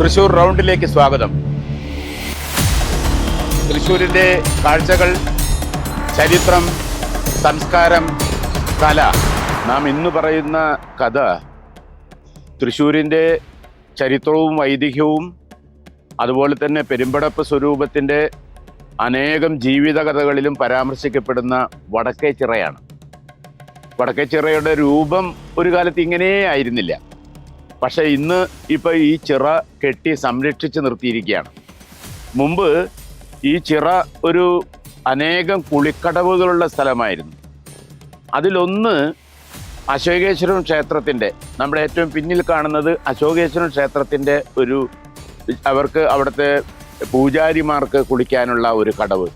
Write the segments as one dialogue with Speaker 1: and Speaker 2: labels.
Speaker 1: തൃശൂർ റൗണ്ടിലേക്ക് സ്വാഗതം. തൃശൂരിന്റെ കാഴ്ചകൾ ചരിത്രം സംസ്കാരം കല. നാം ഇന്ന് പറയുന്ന കഥ തൃശ്ശൂരിന്റെ ചരിത്രവും ഐതിഹ്യവും അതുപോലെ തന്നെ പെരുമ്പടപ്പ് സ്വരൂപത്തിന്റെ അനേകം ജീവിത കഥകളിലും പരാമർശിക്കപ്പെടുന്ന വടക്കേ ചിറയാണ് വടക്കേ ചിറയുടെ രൂപം ഒരു കാലത്ത് ഇങ്ങനെ ആയിരുന്നില്ല പക്ഷേ ഇന്ന് ഇപ്പോൾ ഈ ചിറ കെട്ടി സംരക്ഷിച്ച് നിർത്തിയിരിക്കുകയാണ്. മുമ്പ് ഈ ചിറ ഒരു അനേകം കുളിക്കടവുകളുള്ള സ്ഥലമായിരുന്നു. അതിലൊന്ന് അശോകേശ്വരം ക്ഷേത്രത്തിന്റെ നമ്മുടെ ഏറ്റവും പിന്നിൽ കാണുന്നത് അശോകേശ്വരം ക്ഷേത്രത്തിന്റെ ഒരു അവർക്ക് അവിടുത്തെ പൂജാരിമാർക്ക് കുളിക്കാനുള്ള ഒരു കടവ്.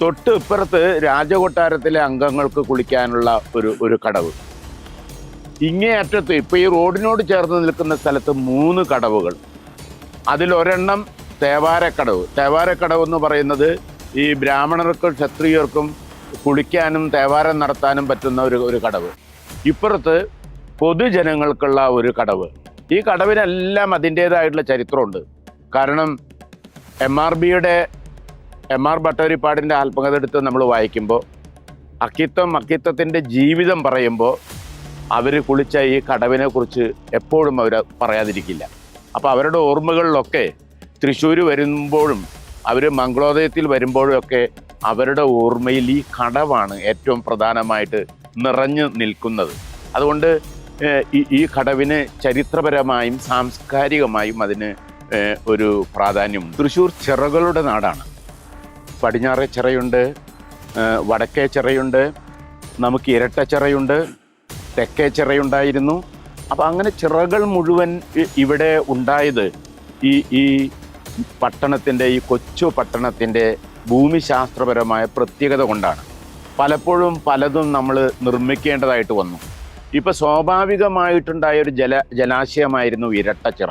Speaker 1: തൊട്ട് ഇപ്പുറത്ത് രാജകൊട്ടാരത്തിലെ അംഗങ്ങൾക്ക് കുളിക്കാനുള്ള ഒരു ഒരു കടവ്. ഇങ്ങേ അറ്റത്ത് ഈ റോഡിനോട് ചേർന്ന് നിൽക്കുന്ന സ്ഥലത്ത് മൂന്ന് കടവുകൾ. അതിലൊരെണ്ണം തേവാരക്കടവ്. തേവാരക്കടവ് എന്ന് പറയുന്നത് ഈ ബ്രാഹ്മണർക്കും ക്ഷത്രിയർക്കും കുളിക്കാനും തേവാരം നടത്താനും പറ്റുന്ന ഒരു ഒരു കടവ്. ഇപ്പുറത്ത് പൊതുജനങ്ങൾക്കുള്ള ഒരു കടവ്. ഈ കടവിനെല്ലാം അതിന്റേതായിട്ടുള്ള ചരിത്രമുണ്ട്. കാരണം എം ആർ ബിയുടെ എം ആർ ഭട്ടോരിപ്പാടിന്റെ ആത്മകഥ എടുത്ത് നമ്മൾ വായിക്കുമ്പോൾ അക്കിത്തം അക്കിത്തത്തിന്റെ ജീവിതം പറയുമ്പോൾ അവർ കുളിച്ച ഈ കടവിനെ കുറിച്ച് എപ്പോഴും അവർ പറയാതിരിക്കില്ല. അപ്പോൾ അവരുടെ ഓർമ്മകളിലൊക്കെ തൃശ്ശൂർ വരുമ്പോഴും അവർ മംഗളോദയത്തിൽ വരുമ്പോഴും ഒക്കെ അവരുടെ ഓർമ്മയിൽ ഈ കടവാണ് ഏറ്റവും പ്രധാനമായിട്ട് നിറഞ്ഞു നിൽക്കുന്നത്. അതുകൊണ്ട് ഈ കടവിന് ചരിത്രപരമായും സാംസ്കാരികമായും അതിന് ഒരു പ്രാധാന്യം. തൃശ്ശൂർ ചിറകളുടെ നാടാണ്. പടിഞ്ഞാറേ ചിറയുണ്ട് വടക്കേ ചിറയുണ്ട് നമുക്ക് ഇരട്ട ചിറയുണ്ട് തെക്കേ ചിറയുണ്ടായിരുന്നു. അപ്പം അങ്ങനെ ചിറകൾ മുഴുവൻ ഇവിടെ ഉണ്ടായത് ഈ ഈ പട്ടണത്തിന്റെ ഈ കൊച്ചു പട്ടണത്തിന്റെ ഭൂമിശാസ്ത്രപരമായ പ്രത്യേകത കൊണ്ടാണ്. പലപ്പോഴും പലതും നമ്മൾ നിർമ്മിക്കേണ്ടതായിട്ട് വന്നു. ഇപ്പം സ്വാഭാവികമായിട്ടുണ്ടായ ഒരു ജല ജലാശയമായിരുന്നു ഇരട്ടച്ചിറ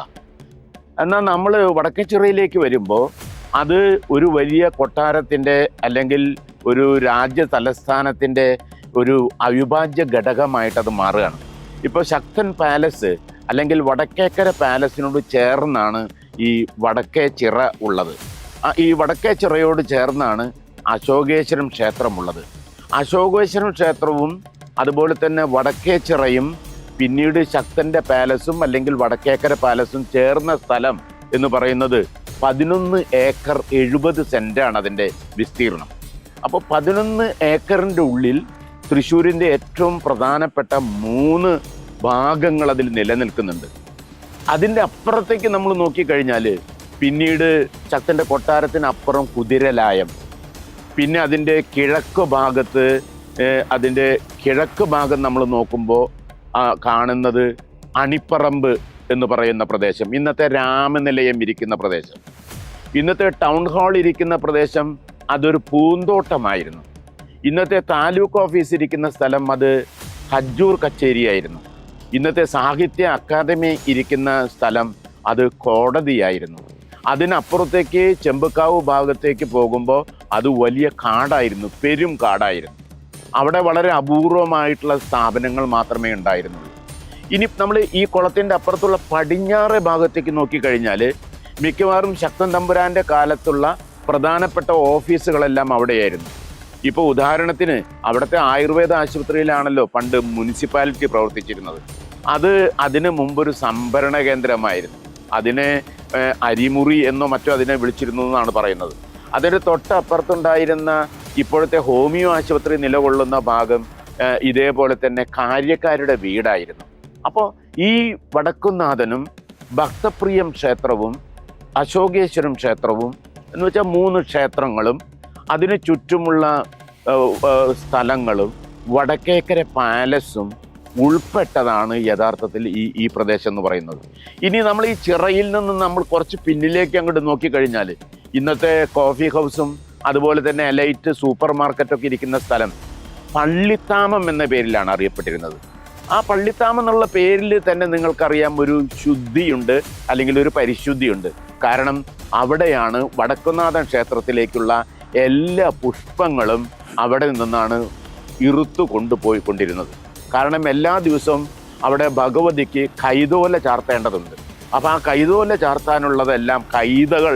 Speaker 1: എന്നാൽ നമ്മൾ വടക്കച്ചിറയിലേക്ക് വരുമ്പോൾ അത് ഒരു വലിയ കൊട്ടാരത്തിന്റെ അല്ലെങ്കിൽ ഒരു രാജ്യ തലസ്ഥാനത്തിന്റെ ഒരു അവിഭാജ്യ ഘടകമായിട്ട് അത് മാറുകയാണ്. ഇപ്പോൾ ശക്തൻ പാലസ് അല്ലെങ്കിൽ വടക്കേക്കര പാലസിനോട് ചേർന്നാണ് ഈ വടക്കേ ചിറ ഉള്ളത്. ഈ വടക്കേ ചിറയോട് ചേർന്നാണ് അശോകേശ്വരം ക്ഷേത്രമുള്ളത്. അശോകേശ്വരം ക്ഷേത്രവും അതുപോലെ തന്നെ വടക്കേ ചിറയും പിന്നീട് ശക്തന്റെ പാലസും അല്ലെങ്കിൽ വടക്കേക്കര പാലസും ചേർന്ന സ്ഥലം എന്ന് പറയുന്നത് പതിനൊന്ന് ഏക്കർ എഴുപത് സെന്റാണ് അതിന്റെ വിസ്തീർണം അപ്പോൾ പതിനൊന്ന് ഏക്കറിന്റെ ഉള്ളിൽ തൃശ്ശൂരിന്റെ ഏറ്റവും പ്രധാനപ്പെട്ട മൂന്ന് ഭാഗങ്ങൾ അതിൽ നിലനിൽക്കുന്നുണ്ട്. അതിന്റെ അപ്പുറത്തേക്ക് നമ്മൾ നോക്കിക്കഴിഞ്ഞാൽ പിന്നീട് ശക്തന്റെ കൊട്ടാരത്തിനപ്പുറം കുതിരലായം പിന്നെ അതിന്റെ കിഴക്ക് ഭാഗത്ത് അതിന്റെ കിഴക്ക് ഭാഗം നമ്മൾ നോക്കുമ്പോൾ കാണുന്നത് അണിപ്പറമ്പ് എന്ന് പറയുന്ന പ്രദേശം. ഇന്നത്തെ രാമനിലയം ഇരിക്കുന്ന പ്രദേശം. ഇന്നത്തെ ടൗൺ ഹാൾ ഇരിക്കുന്ന പ്രദേശം അതൊരു പൂന്തോട്ടമായിരുന്നു. ഇന്നത്തെ താലൂക്ക് ഓഫീസ് ഇരിക്കുന്ന സ്ഥലം അത് ഹജ്ജൂർ കച്ചേരിയായിരുന്നു. ഇന്നത്തെ സാഹിത്യ അക്കാദമി ഇരിക്കുന്ന സ്ഥലം അത് കോടതിയായിരുന്നു. അതിനപ്പുറത്തേക്ക് ചെമ്പക്കാവ് ഭാഗത്തേക്ക് പോകുമ്പോൾ അത് വലിയ കാടായിരുന്നു പെരും കാടായിരുന്നു. അവിടെ വളരെ അപൂർവമായിട്ടുള്ള സ്ഥാപനങ്ങൾ മാത്രമേ ഉണ്ടായിരുന്നുള്ളൂ. ഇനി നമ്മൾ ഈ കുളത്തിന്റെ അപ്പുറത്തുള്ള പടിഞ്ഞാറ് ഭാഗത്തേക്ക് നോക്കിക്കഴിഞ്ഞാൽ മിക്കവാറും ശക്തൻ തമ്പുരാന്റെ കാലത്തുള്ള പ്രധാനപ്പെട്ട ഓഫീസുകളെല്ലാം അവിടെയായിരുന്നു. ഇപ്പോൾ ഉദാഹരണത്തിന് അവിടുത്തെ ആയുർവേദ ആശുപത്രിയിലാണല്ലോ പണ്ട് മുനിസിപ്പാലിറ്റി പ്രവർത്തിച്ചിരുന്നത്. അത് അതിന് മുമ്പൊരു സംഭരണ കേന്ദ്രമായിരുന്നു. അതിനെ അരിമുറി എന്നോ മറ്റോ അതിനെ വിളിച്ചിരുന്നു എന്നാണ് പറയുന്നത്. അതിന് തൊട്ടപ്പുറത്തുണ്ടായിരുന്ന ഇപ്പോഴത്തെ ഹോമിയോ ആശുപത്രി നിലകൊള്ളുന്ന ഭാഗം ഇതേപോലെ തന്നെ കാര്യക്കാരുടെ വീടായിരുന്നു. അപ്പോൾ ഈ വടക്കുന്നാഥനും ഭക്തപ്രിയം ക്ഷേത്രവും അശോകേശ്വരം ക്ഷേത്രവും എന്ന് വെച്ചാൽ മൂന്ന് ക്ഷേത്രങ്ങളും അതിന് ചുറ്റുമുള്ള സ്ഥലങ്ങളും വടക്കേക്കര പാലസും ഉൾപ്പെട്ടതാണ് യഥാർത്ഥത്തിൽ ഈ ഈ പ്രദേശം എന്ന് പറയുന്നത്. ഇനി നമ്മൾ ഈ ചിറയിൽ നിന്ന് നമ്മൾ കുറച്ച് പിന്നിലേക്ക് അങ്ങോട്ട് നോക്കിക്കഴിഞ്ഞാൽ ഇന്നത്തെ കോഫി ഹൗസും അതുപോലെ തന്നെ എലൈറ്റ് സൂപ്പർ മാർക്കറ്റൊക്കെ ഇരിക്കുന്ന സ്ഥലം പള്ളിത്താമം എന്ന പേരിലാണ് അറിയപ്പെട്ടിരുന്നത്. ആ പള്ളിത്താമം എന്നുള്ള പേരിൽ തന്നെ നിങ്ങൾക്കറിയാം ഒരു ശുദ്ധിയുണ്ട് അല്ലെങ്കിൽ ഒരു പരിശുദ്ധിയുണ്ട്. കാരണം അവിടെയാണ് വടക്കുന്നാഥൻ ക്ഷേത്രത്തിലേക്കുള്ള എല്ലാ പുഷ്പങ്ങളും അവിടെ നിന്നാണ് ഇറുത്തു കൊണ്ടുപോയിക്കൊണ്ടിരുന്നത്. കാരണം എല്ലാ ദിവസവും അവിടെ ഭഗവതിക്ക് കൈതോല ചാർത്തേണ്ടതുണ്ട്. അപ്പോൾ ആ കൈതോല ചാർത്താനുള്ളതെല്ലാം കൈതകൾ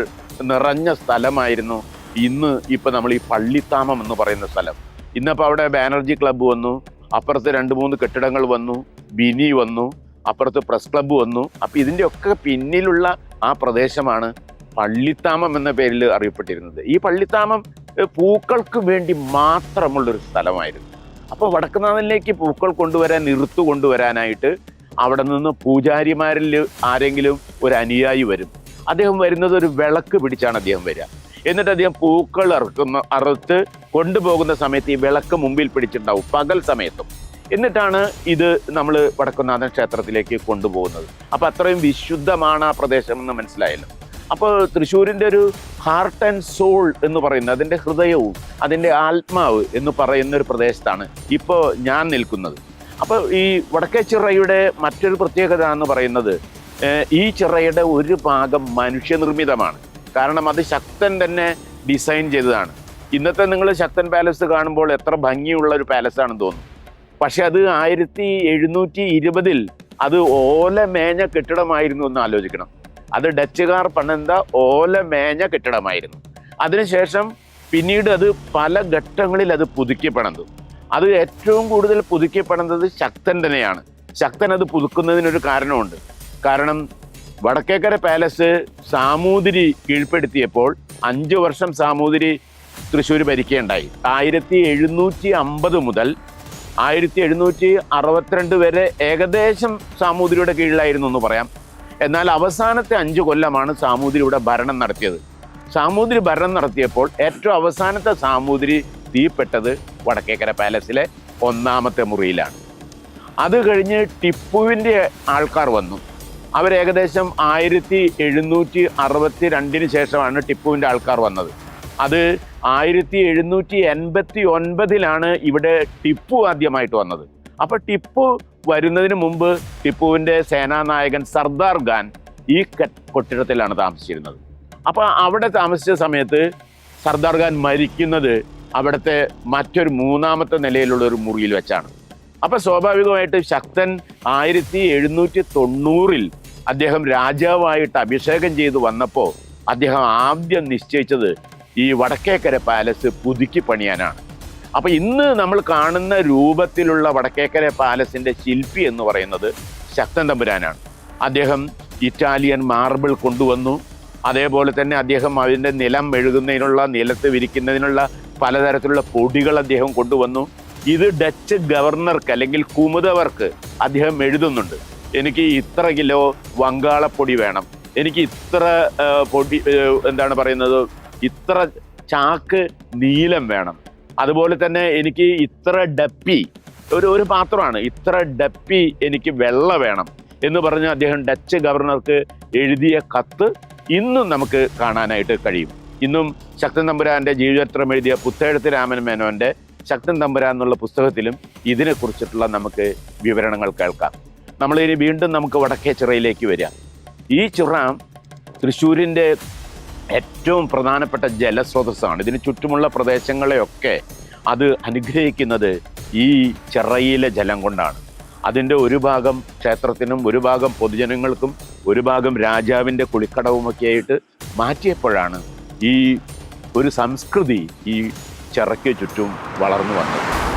Speaker 1: നിറഞ്ഞ സ്ഥലമായിരുന്നു ഇന്ന് ഇപ്പം നമ്മൾ ഈ പള്ളിത്താമം എന്ന് പറയുന്ന സ്ഥലം. ഇന്നിപ്പോൾ അവിടെ ബാനർജി ക്ലബ്ബ് വന്നു അപ്പുറത്ത് രണ്ട് മൂന്ന് കെട്ടിടങ്ങൾ വന്നു ബിനി വന്നു അപ്പുറത്ത് പ്രസ് ക്ലബ്ബ് വന്നു. അപ്പോൾ ഇതിന്റെയൊക്കെ പിന്നിലുള്ള ആ പ്രദേശമാണ് പള്ളിത്താമം എന്ന പേരിൽ അറിയപ്പെട്ടിരുന്നത്. ഈ പള്ളിത്താമം പൂക്കൾക്ക് വേണ്ടി മാത്രമുള്ളൊരു സ്ഥലമായിരുന്നു. അപ്പോൾ വടക്കുന്നാഥനിലേക്ക് പൂക്കൾ കൊണ്ടുവരാൻ നിർത്തു കൊണ്ടുവരാനായിട്ട് അവിടെ നിന്ന് പൂജാരിമാരിൽ ആരെങ്കിലും ഒരു അനുയായി വരും. അദ്ദേഹം വരുന്നത് ഒരു വിളക്ക് പിടിച്ചാണ് അദ്ദേഹം വരിക. എന്നിട്ട് അദ്ദേഹം പൂക്കൾ അറുക്കുന്ന അറുത്ത് കൊണ്ടുപോകുന്ന സമയത്ത് ഈ വിളക്ക് മുമ്പിൽ പിടിച്ചിട്ടുണ്ടാവും പകൽ സമയത്തും. എന്നിട്ടാണ് ഇത് നമ്മൾ വടക്കുന്നാഥൻ ക്ഷേത്രത്തിലേക്ക് കൊണ്ടുപോകുന്നത്. അപ്പം അത്രയും വിശുദ്ധമാണ് ആ പ്രദേശം എന്ന് മനസ്സിലായല്ലോ. അപ്പോൾ തൃശ്ശൂരിന്റെ ഒരു ഹാർട്ട് ആൻഡ് സോൾ എന്ന് പറയുന്നത് അതിന്റെ ഹൃദയവും അതിന്റെ ആത്മാവ് എന്ന് പറയുന്ന ഒരു പ്രദേശത്താണ് ഇപ്പോൾ ഞാൻ നിൽക്കുന്നത്. അപ്പോൾ ഈ വടക്കേ ചിറയുടെ മറ്റൊരു പ്രത്യേകത എന്ന് പറയുന്നത് ഈ ചിറയുടെ ഒരു ഭാഗം മനുഷ്യനിർമ്മിതമാണ്. കാരണം അത് ശക്തൻ തന്നെ ഡിസൈൻ ചെയ്തതാണ്. ഇന്നത്തെ നിങ്ങൾ ശക്തൻ പാലസ് കാണുമ്പോൾ എത്ര ഭംഗിയുള്ള ഒരു പാലസ് ആണെന്ന് തോന്നുന്നു പക്ഷെ അത് ആയിരത്തി എഴുന്നൂറ്റി ഇരുപതിൽ അത് ഓല മേഞ്ഞ കെട്ടിടമായിരുന്നു എന്ന് ആലോചിക്കണം. അത് ഡച്ചുകാർ പണിത ഓല മേഞ്ഞ കെട്ടിടമായിരുന്നു. അതിനുശേഷം പിന്നീട് അത് പല ഘട്ടങ്ങളിൽ അത് പുതുക്കി അത് ഏറ്റവും കൂടുതൽ പുതുക്കി ശക്തൻ തന്നെയാണ്. ശക്തൻ അത് പുതുക്കുന്നതിനൊരു കാരണമുണ്ട് കാരണം വടക്കേക്കര പാലസ് സാമൂതിരി കീഴ്പ്പെടുത്തിയപ്പോൾ അഞ്ച് വർഷം സാമൂതിരി തൃശ്ശൂർ ഭരിക്കുകയുണ്ടായി ആയിരത്തി എഴുന്നൂറ്റി അമ്പത് മുതൽ ആയിരത്തി എഴുന്നൂറ്റി അറുപത്തിരണ്ട് വരെ ഏകദേശം സാമൂതിരിയുടെ കീഴിലായിരുന്നു എന്ന് പറയാം. എന്നാൽ അവസാനത്തെ അഞ്ചു കൊല്ലമാണ് സാമൂതിരിയുടെ ഭരണം നടത്തിയത്. സാമൂതിരി ഭരണം നടത്തിയപ്പോൾ ഏറ്റവും അവസാനത്തെ സാമൂതിരി തീപ്പെട്ടത് വടക്കേക്കര പാലസിലെ ഒന്നാമത്തെ മുറിയിലാണ്. അത് കഴിഞ്ഞ് ടിപ്പുവിന്റെ ആൾക്കാർ വന്നു. അവർ ഏകദേശം ആയിരത്തി എഴുന്നൂറ്റി അറുപത്തി രണ്ടിന് ശേഷമാണ് ടിപ്പുവിന്റെ ആൾക്കാർ വന്നത്. അത് ആയിരത്തി എഴുന്നൂറ്റി എൺപത്തി ഒൻപതിലാണ് ഇവിടെ ടിപ്പു ആദ്യമായിട്ട് വന്നത്. അപ്പോൾ ടിപ്പു വരുന്നതിന് മുമ്പ് ടിപ്പുവിന്റെ സേനാനായകൻ സർദാർ ഖാൻ ഈ കൊട്ടിടത്തിലാണ് താമസിച്ചിരുന്നത്. അപ്പോൾ അവിടെ താമസിച്ച സമയത്ത് സർദാർ ഖാൻ മരിക്കുന്നത് അവിടുത്തെ മറ്റൊരു മൂന്നാമത്തെ നിലയിലുള്ള ഒരു മുറിയിൽ വെച്ചാണ്. അപ്പൊ സ്വാഭാവികമായിട്ട് ശക്തൻ ആയിരത്തി എഴുന്നൂറ്റി തൊണ്ണൂറിൽ അദ്ദേഹം രാജാവായിട്ട് അഭിഷേകം ചെയ്തു വന്നപ്പോൾ അദ്ദേഹം ആദ്യം നിശ്ചയിച്ചത് ഈ വടക്കേക്കര പാലസ് പുതുക്കി പണിയാനാണ്. അപ്പൊ ഇന്ന് നമ്മൾ കാണുന്ന രൂപത്തിലുള്ള വടക്കേക്കര പാലസിന്റെ ശില്പി എന്ന് പറയുന്നത് ശക്തൻ തമ്പുരാനാണ്. അദ്ദേഹം ഇറ്റാലിയൻ മാർബിൾ കൊണ്ടുവന്നു. അതേപോലെ തന്നെ അദ്ദേഹം അതിന്റെ നിലം മെഴുകുന്നതിനുള്ള നിലത്ത് വിരിക്കുന്നതിനുള്ള പലതരത്തിലുള്ള പൊടികൾ അദ്ദേഹം കൊണ്ടുവന്നു. ഇത് ഡച്ച് ഗവർണർക്ക് അല്ലെങ്കിൽ കുമുദവർക്ക് അദ്ദേഹം എഴുതുന്നുണ്ട്. എനിക്ക് ഇത്ര കിലോ വങ്കാളപ്പൊടി വേണം. എനിക്ക് ഇത്ര പൊടി എന്താണ് പറയുന്നത്? ഇത്ര ചാക്ക് നീലം വേണം. അതുപോലെ തന്നെ എനിക്ക് ഇത്ര ഡപ്പി ഒരു ഒരു പാത്രമാണ്. ഇത്ര ഡപ്പി എനിക്ക് വെള്ള വേണം എന്ന് പറഞ്ഞ് അദ്ദേഹം ഡച്ച് ഗവർണർക്ക് എഴുതിയ കത്ത് ഇന്നും നമുക്ക് കാണാനായിട്ട് കഴിയും. ഇന്നും ശക്തൻ തമ്പുരാന്റെ ജീവചരിത്രം എഴുതിയ പുത്തേഴത്ത് രാമൻ മേനോന്റെ ശക്തൻ തമ്പുരാൻ എന്നുള്ള പുസ്തകത്തിലും ഇതിനെക്കുറിച്ചിട്ടുള്ള നമുക്ക് വിവരണങ്ങൾ കേൾക്കാം. നമ്മളിനി വീണ്ടും നമുക്ക് വടക്കേ ചിറയിലേക്ക് വരിക. ഈ ചിറ തൃശ്ശൂരിന്റെ ഏറ്റവും പ്രധാനപ്പെട്ട ജലസ്രോതസ്സാണ്. ഇതിന് ചുറ്റുമുള്ള പ്രദേശങ്ങളെയൊക്കെ അത് അനുഗ്രഹിക്കുന്നത് ഈ ചിറയിലെ ജലം കൊണ്ടാണ്. അതിന്റെ ഒരു ഭാഗം ക്ഷേത്രത്തിനും ഒരു ഭാഗം പൊതുജനങ്ങൾക്കും ഒരു ഭാഗം രാജാവിന്റെ കുളിക്കടവുമൊക്കെ ആയിട്ട് മാറ്റിയപ്പോഴാണ് ഈ ഒരു സംസ്കൃതി ഈ ചിറയ്ക്ക് ചുറ്റും വളർന്നു വന്നത്.